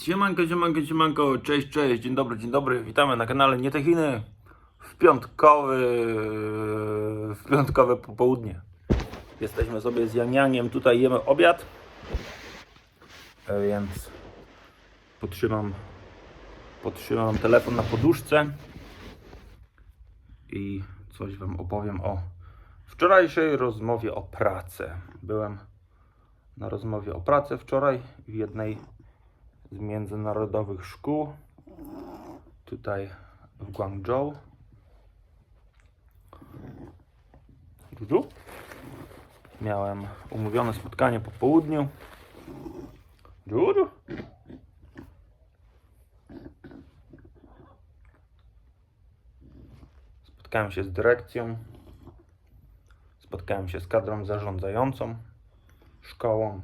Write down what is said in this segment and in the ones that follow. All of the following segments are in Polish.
Siemanko, siemanko, siemanko, cześć, cześć, dzień dobry, dzień dobry, witamy na kanale Nietechiny w piątkowy, w piątkowe popołudnie. Jesteśmy sobie z Janianiem, tutaj jemy obiad, E, więc potrzymam, potrzymam telefon na poduszce i coś Wam opowiem o wczorajszej rozmowie o pracy. Byłem na rozmowie o pracy wczoraj w jednej z międzynarodowych szkół tutaj w Guangzhou. Dudu. Miałem umówione spotkanie po południu. Dudu. Spotkałem się z dyrekcją. Spotkałem się z kadrą zarządzającą szkołą.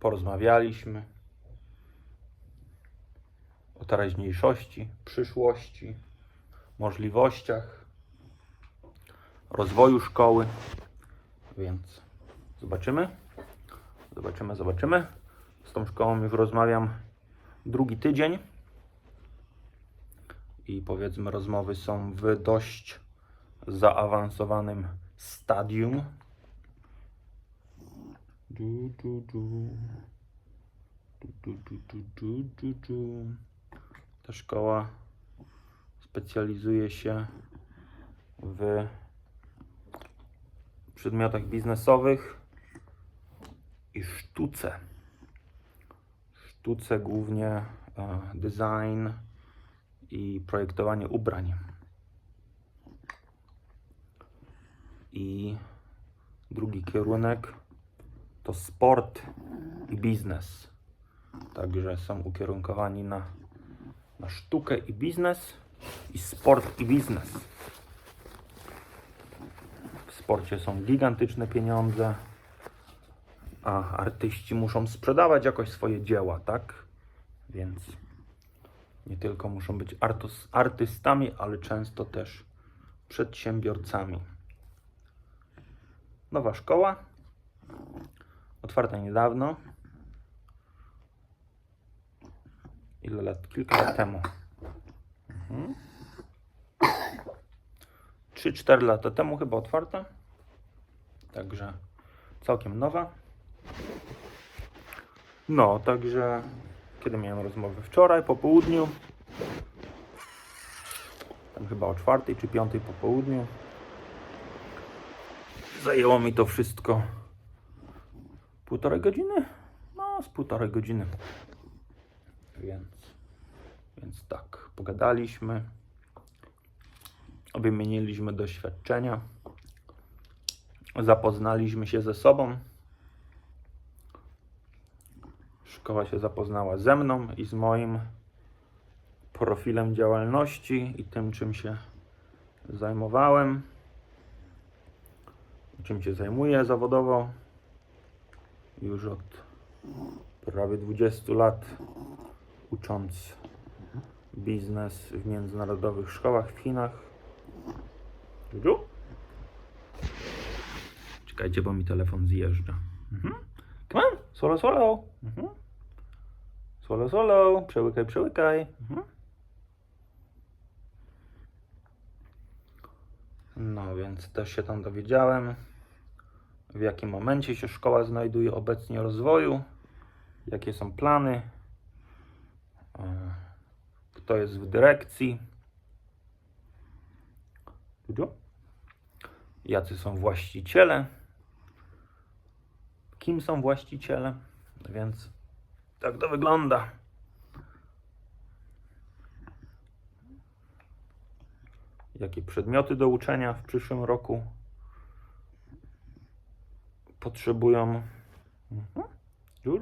Porozmawialiśmy o teraźniejszości, przyszłości, możliwościach rozwoju szkoły. Więc zobaczymy. Zobaczymy, zobaczymy. Z tą szkołą już rozmawiam drugi tydzień. I powiedzmy, rozmowy są w dość zaawansowanym stadium. Du, du, du. Ta szkoła specjalizuje się w przedmiotach biznesowych i sztuce. Sztuce głównie e, design i projektowanie ubrań. I drugi kierunek to sport i biznes. Także są ukierunkowani na, na sztukę i biznes i sport i biznes. W sporcie są gigantyczne pieniądze, a artyści muszą sprzedawać jakoś swoje dzieła, tak? Więc nie tylko muszą być artus, artystami, ale często też przedsiębiorcami. Nowa szkoła, otwarta niedawno. Ile lat? Kilka lat temu. Mhm. 3-4 lata temu chyba otwarta. Także całkiem nowa. No, także kiedy miałem rozmowę? Wczoraj po południu. Tam chyba o czwartej czy piątej po południu. Zajęło mi to wszystko półtorej godziny? No, z półtorej godziny. Więc, więc tak, pogadaliśmy, wymieniliśmy doświadczenia, zapoznaliśmy się ze sobą. Szkoła się zapoznała ze mną i z moim profilem działalności i tym, czym się zajmowałem, czym się zajmuję zawodowo już od prawie 20 lat ucząc biznes w międzynarodowych szkołach w Chinach. Juju? Czekajcie, bo mi telefon zjeżdża. Mhm. Come on, solo, solo. Mhm. Solo, solo. Przełykaj, przełykaj. Mhm. No więc też się tam dowiedziałem w jakim momencie się szkoła znajduje obecnie rozwoju, jakie są plany, e, kto jest w dyrekcji, jacy są właściciele, kim są właściciele, więc tak to wygląda. Jakie przedmioty do uczenia w przyszłym roku potrzebują. Mhm. Już?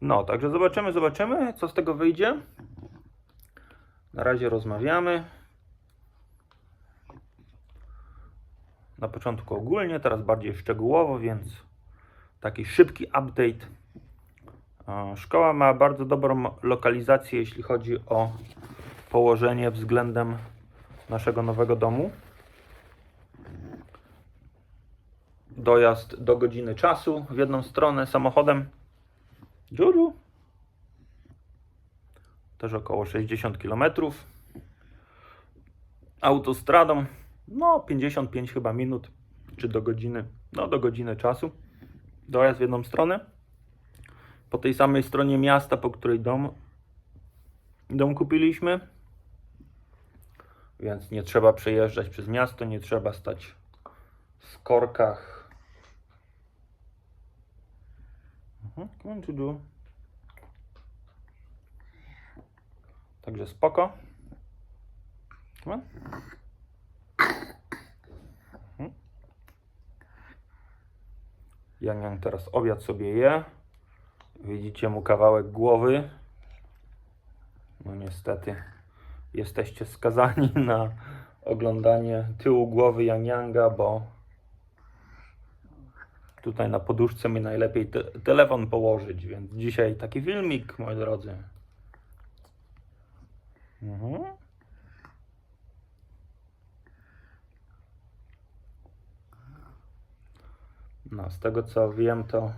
No, także zobaczymy, zobaczymy, co z tego wyjdzie. Na razie rozmawiamy. Na początku ogólnie, teraz bardziej szczegółowo, więc taki szybki update. E, Szkoła ma bardzo dobrą lokalizację, jeśli chodzi o położenie względem naszego nowego domu. Dojazd do godziny czasu w jedną stronę samochodem. Dziuru. Też około 60 km. Autostradą, no 55 chyba minut, czy do godziny, no do godziny czasu. Dojazd w jedną stronę. Po tej samej stronie miasta, po której dom, dom kupiliśmy. Więc nie trzeba przejeżdżać przez miasto, nie trzeba stać w korkach. Mhm, on to do. Także spoko. Come on. Mhm. Yang Yang teraz obiad sobie je. Widzicie mu kawałek głowy. No niestety jesteście skazani na oglądanie tyłu głowy Yang Yanga, bo tutaj na poduszce mi najlepiej te telefon położyć, więc dzisiaj taki filmik, moi drodzy. Mhm. No, z tego co wiem, to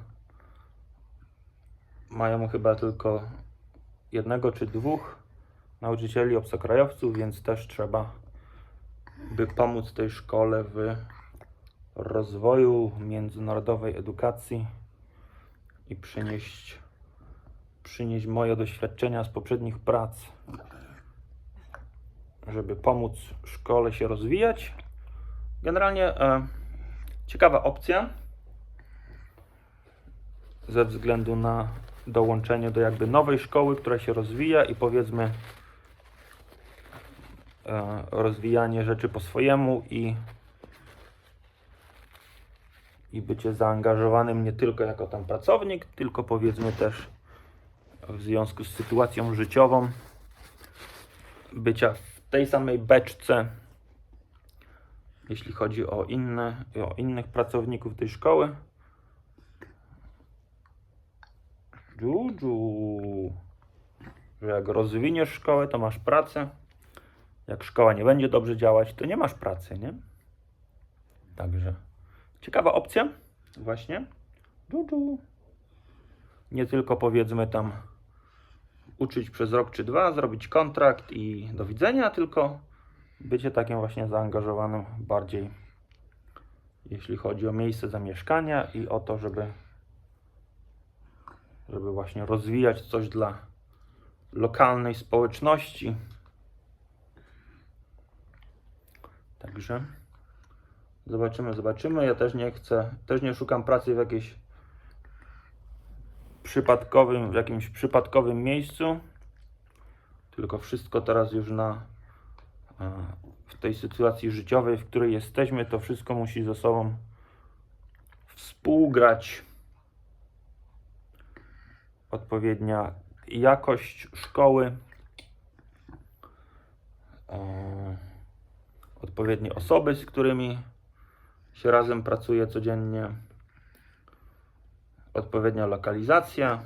mają chyba tylko jednego czy dwóch nauczycieli obcokrajowców, więc też trzeba, by pomóc tej szkole w rozwoju międzynarodowej edukacji i przynieść, przynieść moje doświadczenia z poprzednich prac, żeby pomóc szkole się rozwijać. Generalnie e, ciekawa opcja ze względu na dołączenie do jakby nowej szkoły, która się rozwija i powiedzmy e, rozwijanie rzeczy po swojemu i i bycie zaangażowanym nie tylko jako tam pracownik, tylko powiedzmy też w związku z sytuacją życiową bycia w tej samej beczce jeśli chodzi o inne o innych pracowników tej szkoły. Dżudżu. Że jak rozwiniesz szkołę, to masz pracę. Jak szkoła nie będzie dobrze działać, to nie masz pracy, nie? Także ciekawa opcja, właśnie. Dżudżu. Nie tylko powiedzmy tam uczyć przez rok czy dwa, zrobić kontrakt i do widzenia, tylko bycie takim właśnie zaangażowanym bardziej, jeśli chodzi o miejsce zamieszkania i o to, żeby żeby właśnie rozwijać coś dla lokalnej społeczności. Także zobaczymy, zobaczymy. Ja też nie chcę, też nie szukam pracy w jakiejś przypadkowym, w jakimś przypadkowym miejscu, tylko wszystko teraz już na e, w tej sytuacji życiowej, w której jesteśmy, to wszystko musi ze sobą współgrać odpowiednia jakość szkoły, e, odpowiednie osoby, z którymi się razem pracuje codziennie, odpowiednia lokalizacja,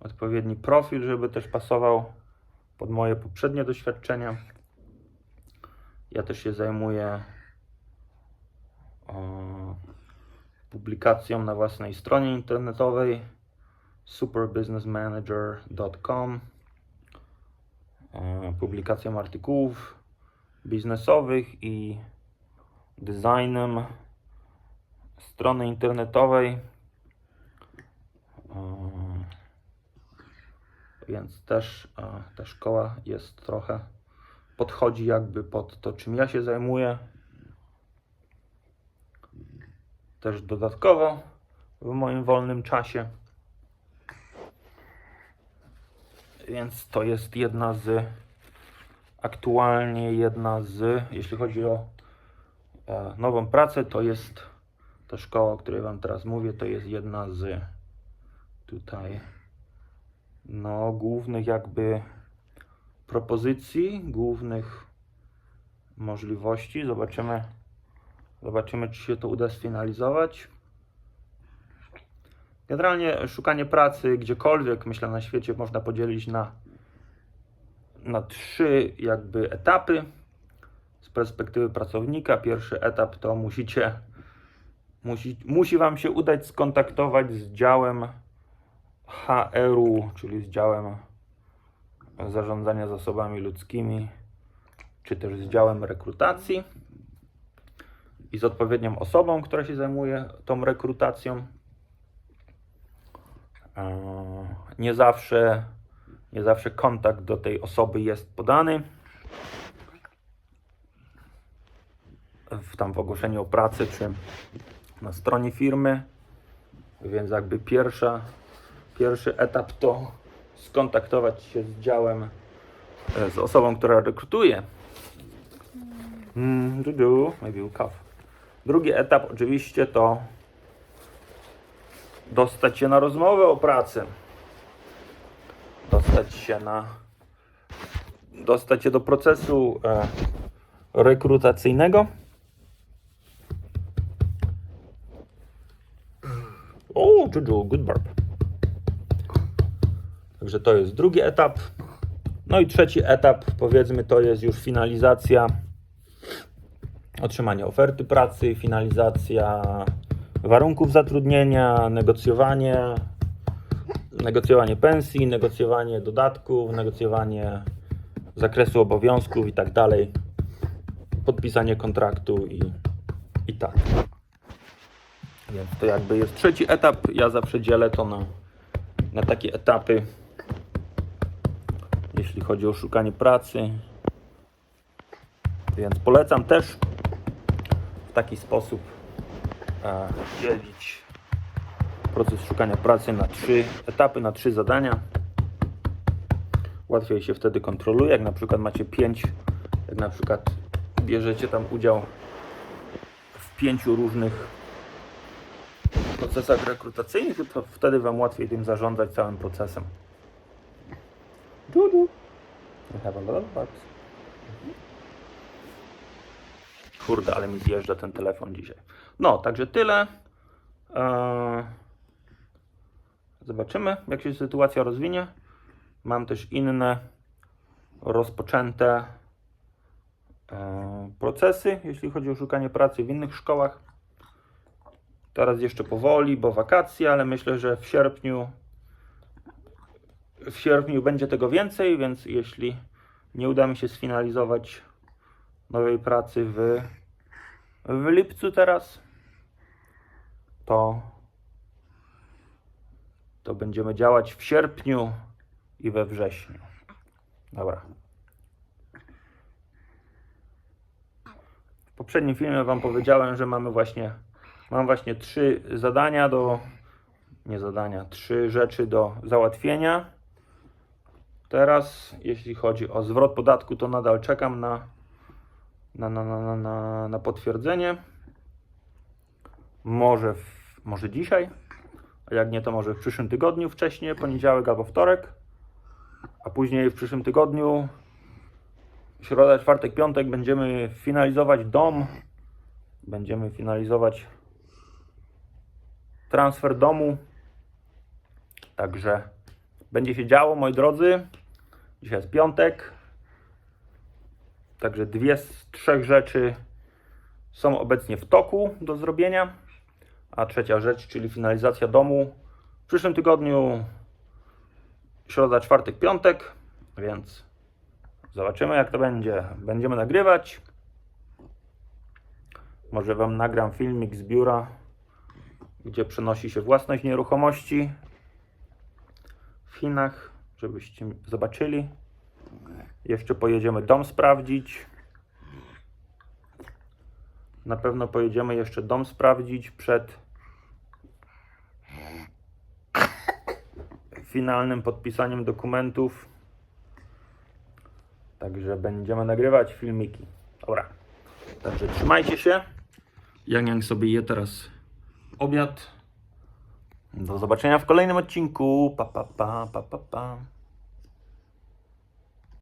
odpowiedni profil, żeby też pasował pod moje poprzednie doświadczenia. Ja też się zajmuję publikacją na własnej stronie internetowej superbusinessmanager.com e, publikacją artykułów biznesowych i designem strony internetowej. Więc też e, ta szkoła jest trochę podchodzi jakby pod to, czym ja się zajmuję. Też dodatkowo w moim wolnym czasie. Więc to jest jedna z aktualnie jedna z, jeśli chodzi o nową pracę, to jest ta szkoła, o której Wam teraz mówię, to jest jedna z tutaj no głównych jakby propozycji, głównych możliwości. Zobaczymy, zobaczymy czy się to uda sfinalizować. Generalnie szukanie pracy gdziekolwiek, myślę, na świecie można podzielić na, na trzy jakby etapy z perspektywy pracownika. Pierwszy etap to musicie musi, musi Wam się udać skontaktować z działem HR-u, czyli z działem zarządzania zasobami ludzkimi, czy też z działem rekrutacji i z odpowiednią osobą, która się zajmuje tą rekrutacją. Eee, Nie zawsze, nie zawsze kontakt do tej osoby jest podany. W tam w ogłoszeniu o pracę, czy na stronie firmy. Więc jakby pierwsza, pierwszy etap to skontaktować się z działem, e, z osobą, która rekrutuje. Mm. Drugi etap oczywiście to dostać się na rozmowę o pracę. Dostać się na dostać się do procesu e, rekrutacyjnego. O, Juju, good burp. Także to jest drugi etap. No i trzeci etap, powiedzmy, to jest już finalizacja otrzymanie oferty pracy, finalizacja warunków zatrudnienia, negocjowanie, negocjowanie pensji, negocjowanie dodatków, negocjowanie zakresu obowiązków i tak dalej, podpisanie kontraktu i, i tak. Więc to jakby jest trzeci etap. Ja zawsze dzielę to na, na takie etapy, jeśli chodzi o szukanie pracy. Więc polecam też w taki sposób e, dzielić proces szukania pracy na trzy etapy, na trzy zadania. Łatwiej się wtedy kontroluje, jak na przykład macie pięć, jak na przykład bierzecie tam udział w pięciu różnych procesach rekrutacyjnych, to wtedy Wam łatwiej tym zarządzać całym procesem. Du, du. We have a lot. Kurde, ale mi zjeżdża ten telefon dzisiaj. No, także tyle. Eee, Zobaczymy, jak się sytuacja rozwinie. Mam też inne rozpoczęte e, procesy, jeśli chodzi o szukanie pracy w innych szkołach. Teraz jeszcze powoli, bo wakacje, ale myślę, że w sierpniu w sierpniu będzie tego więcej, więc jeśli nie uda mi się sfinalizować nowej pracy w, w lipcu teraz, to, to będziemy działać w sierpniu i we wrześniu. Dobra. W poprzednim filmie Wam powiedziałem, że mamy właśnie, mam właśnie trzy zadania do, nie zadania, trzy rzeczy do załatwienia. Teraz, jeśli chodzi o zwrot podatku, to nadal czekam na, na, na, na, na, na, potwierdzenie. Może, w, może dzisiaj, a jak nie, to może w przyszłym tygodniu wcześniej, poniedziałek albo wtorek, a później w przyszłym tygodniu, środa, czwartek, piątek będziemy finalizować dom, będziemy finalizować transfer domu, także będzie się działo, moi drodzy. Dzisiaj jest piątek. Także dwie z trzech rzeczy są obecnie w toku do zrobienia. A trzecia rzecz, czyli finalizacja domu w przyszłym tygodniu, środa, czwartek, piątek. Więc zobaczymy, jak to będzie. Będziemy nagrywać. Może Wam nagram filmik z biura, gdzie przenosi się własność nieruchomości w Chinach, żebyście zobaczyli. Jeszcze pojedziemy dom sprawdzić. Na pewno pojedziemy jeszcze dom sprawdzić przed finalnym podpisaniem dokumentów. Także będziemy nagrywać filmiki. Dobra. Także trzymajcie się. Yang Yang sobie je teraz obiad. Do zobaczenia w kolejnym odcinku. Pa, pa, pa, pa, pa, pa.